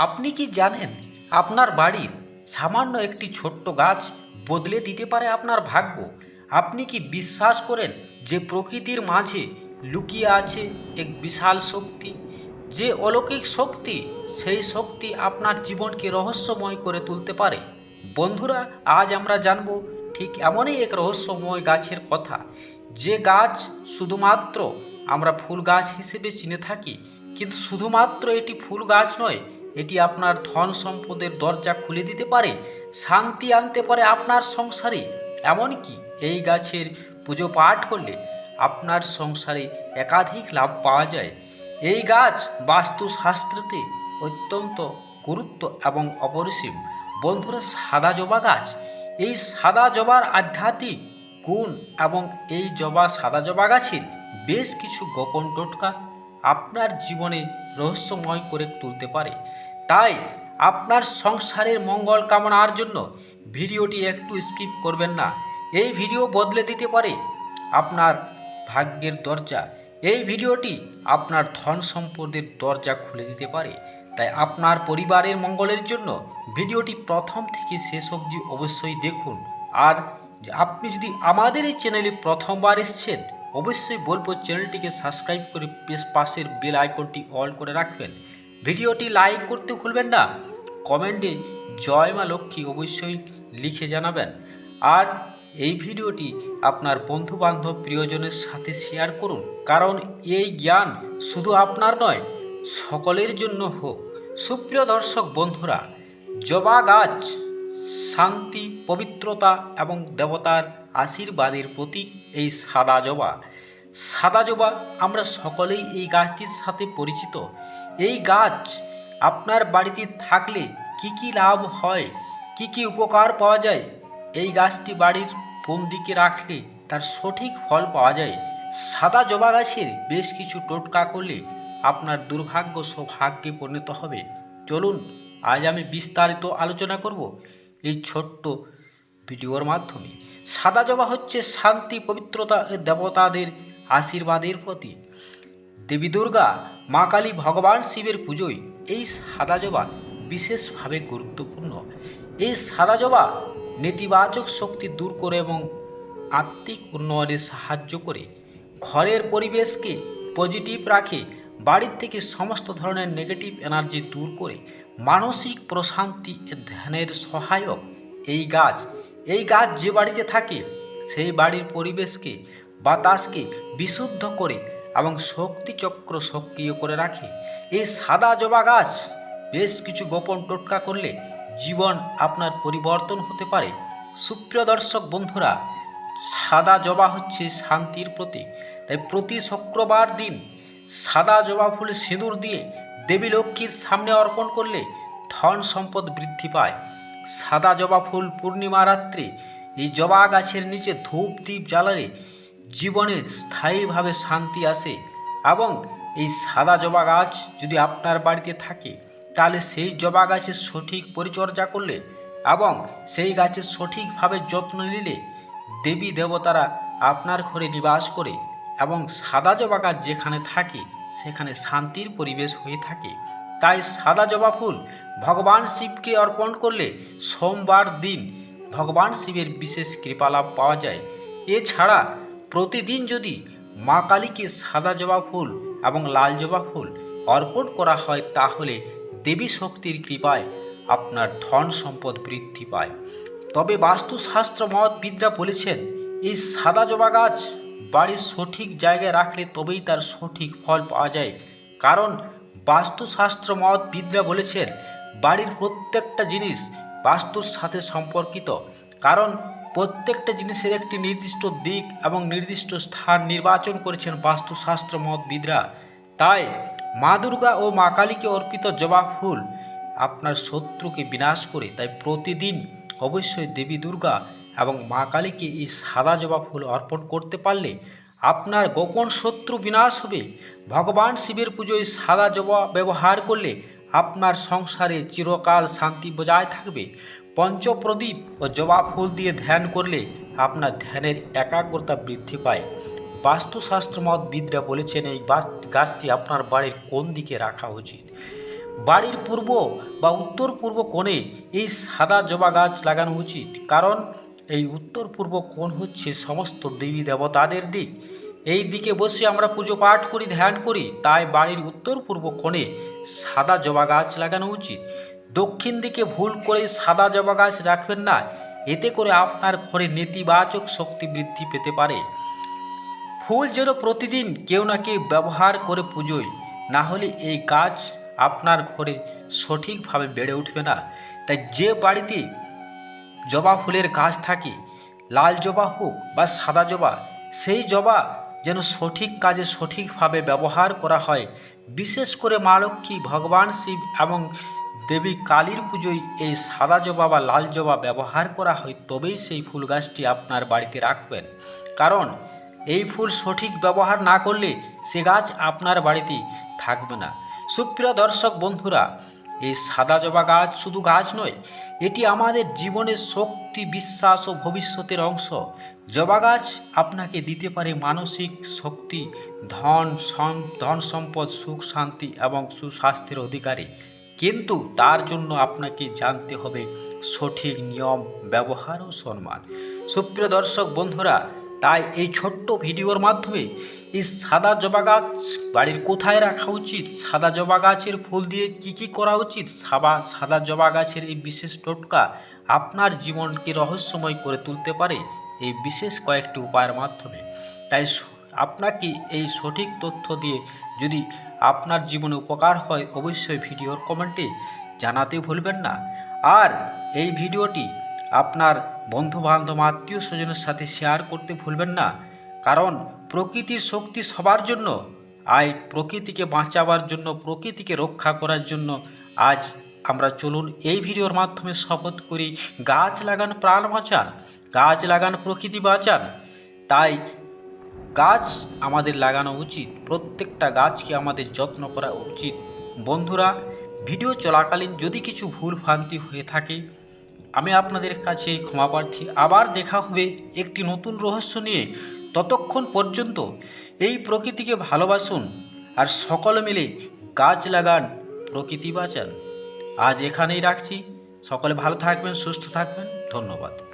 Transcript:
আপনি কি জানেন আপনার বাড়ির সামান্য একটি ছোট্ট গাছ বদলে দিতে পারে আপনার ভাগ্য? আপনি কি বিশ্বাস করেন যে প্রকৃতির মাঝে লুকিয়ে আছে এক বিশাল শক্তি? যে অলৌকিক শক্তি, সেই শক্তি আপনার জীবনকে রহস্যময় করে তুলতে পারে? বন্ধুরা, আজ আমরা জানব ঠিক এমনই এক রহস্যময় গাছের কথা। যে গাছ শুধুমাত্র আমরা ফুল গাছ হিসেবে চিনে থাকি, কিন্তু শুধুমাত্র এটি ফুল গাছ নয় এটি আপনার ধন সম্পদের দরজা খুলে দিতে পারে, শান্তি আনতে পারে আপনার সংসারে। এমনকি এই গাছের পুজো পাঠ করলে আপনার সংসারে একাধিক লাভ পাওয়া যায়। এই গাছ বাস্তুশাস্ত্রতে অত্যন্ত গুরুত্ব এবং অপরিসীম। বন্ধুরা, সাদা জবা গাছ। এই সাদা জবার আধ্যাত্মিক গুণ এবং এই জবা সাদা জবা গাছের বেশ কিছু গোপন টোটকা আপনার জীবনে রহস্যময় করে তুলতে পারে। তাই আপনার সংসারের মঙ্গল কামনার জন্য ভিডিওটি একটু স্কিপ করবেন না। এই ভিডিও বদলে দিতে পারে আপনার ভাগ্যের দরজা। এই ভিডিওটি আপনার ধন সম্পদের দরজা খুলে দিতে পারে। তাই আপনার পরিবারের মঙ্গলের জন্য ভিডিওটি প্রথম থেকে শেষ অবধি অবশ্যই দেখুন। আর আপনি যদি আমাদের এই চ্যানেলে প্রথমবার এসছেন, অবশ্যই বলব চ্যানেলটিকে সাবস্ক্রাইব করে পাশের বেল আইকনটি অল করে রাখবেন। ভিডিওটি লাইক করতে ভুলবেন না। কমেন্টে জয় মা লক্ষ্মী অবশ্যই লিখে জানাবেন। আর এই ভিডিওটি আপনার বন্ধু বান্ধব প্রিয়জনের সাথে শেয়ার করুন। কারণ এই জ্ঞান শুধু আপনার নয়, সকলের জন্য হোক। সুপ্রিয় দর্শক বন্ধুরা, জবা গাছ শান্তি, পবিত্রতা এবং দেবতার আশীর্বাদের প্রতীক এই সাদা জবা। সাদা জবা আমরা সকলেই এই গাছটির সাথে পরিচিত। এই গাছ আপনার বাড়িতে থাকলে কি কি লাভ হয়? কি কি উপকার পাওয়া যায়? এই গাছটি বাড়ির কোন দিকে রাখলে তার সঠিক ফল পাওয়া যায়? সাদা জবা গাছের বেশ কিছু টোটকা করলে আপনার দুর্ভাগ্য সৌভাগ্যে পরিণত হবে। চলুন, আজ আমি বিস্তারিত আলোচনা করব এই ছোট্ট ভিডিওর মাধ্যমে। সাদা জবা হচ্ছে শান্তি, পবিত্রতা, দেবতাদের আশীর্বাদের প্রতীক। দেবী দুর্গা, মা কালী ভগবান শিবের পুজোয় এই সাদা জবা বিশেষভাবে গুরুত্বপূর্ণ। এই সাদা জবা নেতিবাচক শক্তি দূর করে এবং আত্মিক উন্নয়নে সাহায্য করে। ঘরের পরিবেশকে পজিটিভ রাখে, বাড়ির থেকে সমস্ত ধরনের নেগেটিভ এনার্জি দূর করে। মানসিক প্রশান্তি ধ্যানের সহায়ক এই গাছ। এই গাছ যে বাড়িতে থাকে, সেই বাড়ির পরিবেশকে, বাতাসকে বিশুদ্ধ করে এবং শক্তিচক্র সক্রিয় করে রাখে। এই সাদা জবা গাছ বেশ কিছু গোপন টোটকা করলে জীবন আপনার পরিবর্তন হতে পারে। সুপ্রিয় দর্শক বন্ধুরা, সাদা জবা হচ্ছে শান্তির প্রতীক। তাই প্রতি শুক্রবার দিন সাদা জবা ফুলে সিঁদুর দিয়ে দেবী লক্ষ্মীর সামনে অর্পণ করলে ধন সম্পদ বৃদ্ধি পায়। সাদা জবা ফুল পূর্ণিমা রাত্রে এই জবা গাছের নিচে ধূপ দ্বীপ জ্বালালে জীবনে স্থায়ীভাবে শান্তি আসে এবং এই সাদা জবা গাছ যদি আপনার বাড়িতে থাকে, তাহলে সেই জবা গাছের সঠিক পরিচর্যা করলে এবং সেই গাছের সঠিকভাবে যত্ন নিলে দেবী দেবতারা আপনার ঘরে নিবাস করে এবং সাদা জবা গাছ যেখানে থাকে, সেখানে শান্তির পরিবেশ হয়ে থাকে। তাই সাদা জবা ফুল ভগবান শিবকে অর্পণ করলে সোমবার দিন ভগবান শিবের বিশেষ কৃপালাভ পাওয়া যায়। এছাড়া প্রতিদিন যদি মা কালীকে সাদা জবা ফুল এবং লাল জবা ফুল অর্পণ করা হয়, তাহলে দেবী শক্তির কৃপায় আপনার ধন সম্পদ বৃদ্ধি পায়। তবে বাস্তুশাস্ত্র মতবিদরা বলেছেন, এই সাদা জবা গাছ বাড়ির সঠিক জায়গায় রাখলে তবেই তার সঠিক ফল পাওয়া যায়। কারণ বাস্তুশাস্ত্র মতবিদরা বলেছেন, বাড়ির প্রত্যেকটা জিনিস বাস্তুর সাথে সম্পর্কিত। কারণ প্রত্যেকটা জিনিসের একটি নির্দিষ্ট দিক এবং নির্দিষ্ট স্থান নির্বাচন করেছেন বাস্তুশাস্ত্র মতবিদরা তাই মা দুর্গা ও মা কালীকে অর্পিত জবা ফুল আপনার শত্রুকে বিনাশ করে, তাই প্রতিদিন অবশ্যই দেবী দুর্গা এবং মা কালীকে এই সাদা জবা ফুল অর্পণ করতে পারলে আপনার গোপন শত্রু বিনাশ হবে। ভগবান শিবের পুজোয় সাদা জবা ব্যবহার করলে আপনার সংসারে চিরকাল শান্তি বজায় থাকবে। পঞ্চপ্রদীপ ও জবা ফুল দিয়ে ধ্যান করলে আপনার ধ্যানের একাগ্রতা বৃদ্ধি পায়। বাস্তুশাস্ত্র মতবিদরা বলেছেন, এই গাছটি আপনার বাড়ির কোন দিকে রাখা উচিত? বাড়ির পূর্ব বা উত্তর পূর্ব কোণে এই সাদা জবা গাছ লাগানো উচিত, কারণ এই উত্তর পূর্ব কোণ হচ্ছে সমস্ত দেবী দেবতাদের দিক। এই দিকে বসে আমরা পুজো পাঠ করি, ধ্যান করি, তাই বাড়ির উত্তর পূর্ব কোণে সাদা জবা গাছ লাগানো উচিত। দক্ষিণ দিকে ভুল করে সাদা জবা গাছ রাখবেন না। এতে করে আপনার ঘরে নেতিবাচক শক্তি বৃদ্ধি পেতে পারে। ফুল যেন প্রতিদিন কেউ না কেউ ব্যবহার করে পুজোয়, না হলে এই গাছ আপনার ঘরে সঠিকভাবে বেড়ে উঠবে না। তাই যে বাড়িতে জবা ফুলের গাছ থাকে, লাল জবা হোক বা সাদা জবা, সেই জবা যেন সঠিক কাজে সঠিকভাবে ব্যবহার করা হয়। বিশেষ করে মা লক্ষ্মী, ভগবান শিব এবং দেবী কালীর পুজোয় এই সাদা জবা বা লাল জবা ব্যবহার করা হয়, তবেই সেই ফুল গাছটি আপনার বাড়িতে রাখবেন। কারণ এই ফুল সঠিক ব্যবহার না করলে সে গাছ আপনার বাড়িতে থাকবে না। সুপ্রিয় দর্শক বন্ধুরা, এই সাদা জবা গাছ শুধু গাছ নয়, এটি আমাদের জীবনের শক্তি, বিশ্বাস ও ভবিষ্যতের অংশ। জবা গাছ আপনাকে দিতে পারে মানসিক শক্তি, ধন ধন সম্পদ, সুখ, শান্তি এবং সুস্বাস্থ্যের অধিকারী। কিন্তু তার জন্য আপনাকে জানতে হবে সঠিক নিয়ম, ব্যবহার ও সম্মান। সুপ্রিয় দর্শক বন্ধুরা, তাই এই ছোট্ট ভিডিওর মাধ্যমে এই সাদা জবা গাছ বাড়ির কোথায় রাখা উচিত, সাদা জবা গাছের ফুল দিয়ে কি কি করা উচিত, সাবা, সাদা জবা গাছের এই বিশেষ টোটকা আপনার জীবনকে রহস্যময় করে তুলতে পারে এই বিশেষ কয়েকটি উপায়ের মাধ্যমে। তাই আপনাকে এই সঠিক তথ্য দিয়ে যদি আপনার জীবনে উপকার হয় অবশ্যই ভিডিওর কমেন্টে জানাতে ভুলবেন না। আর এই ভিডিওটি আপনার বন্ধু বান্ধব আত্মীয় স্বজনের সাথে শেয়ার করতে ভুলবেন না। কারণ প্রকৃতির শক্তি সবার জন্য আই প্রকৃতিকে বাঁচাবার জন্য, প্রকৃতিকে রক্ষা করার জন্য আজ আমরা চলুন এই ভিডিওর মাধ্যমে শপথ করি, গাছ লাগান প্রাণ বাঁচান, গাছ লাগান প্রকৃতি বাঁচান। তাই গাছ আমাদের লাগানো উচিত, প্রত্যেকটা গাছকে আমাদের যত্ন করা উচিত। বন্ধুরা, ভিডিও চলাকালীন যদি কিছু ভুল ভ্রান্তি হয়ে থাকে, আমি আপনাদের কাছে ক্ষমা প্রার্থী। আবার দেখা হবে একটি নতুন রহস্য নিয়ে। ততক্ষণ পর্যন্ত এই প্রকৃতিকে ভালোবাসুন আর সকলে মিলে গাছ লাগান, প্রকৃতি বাঁচান। আজ এখানেই রাখছি। সকলে ভালো থাকবেন, সুস্থ থাকবেন। ধন্যবাদ।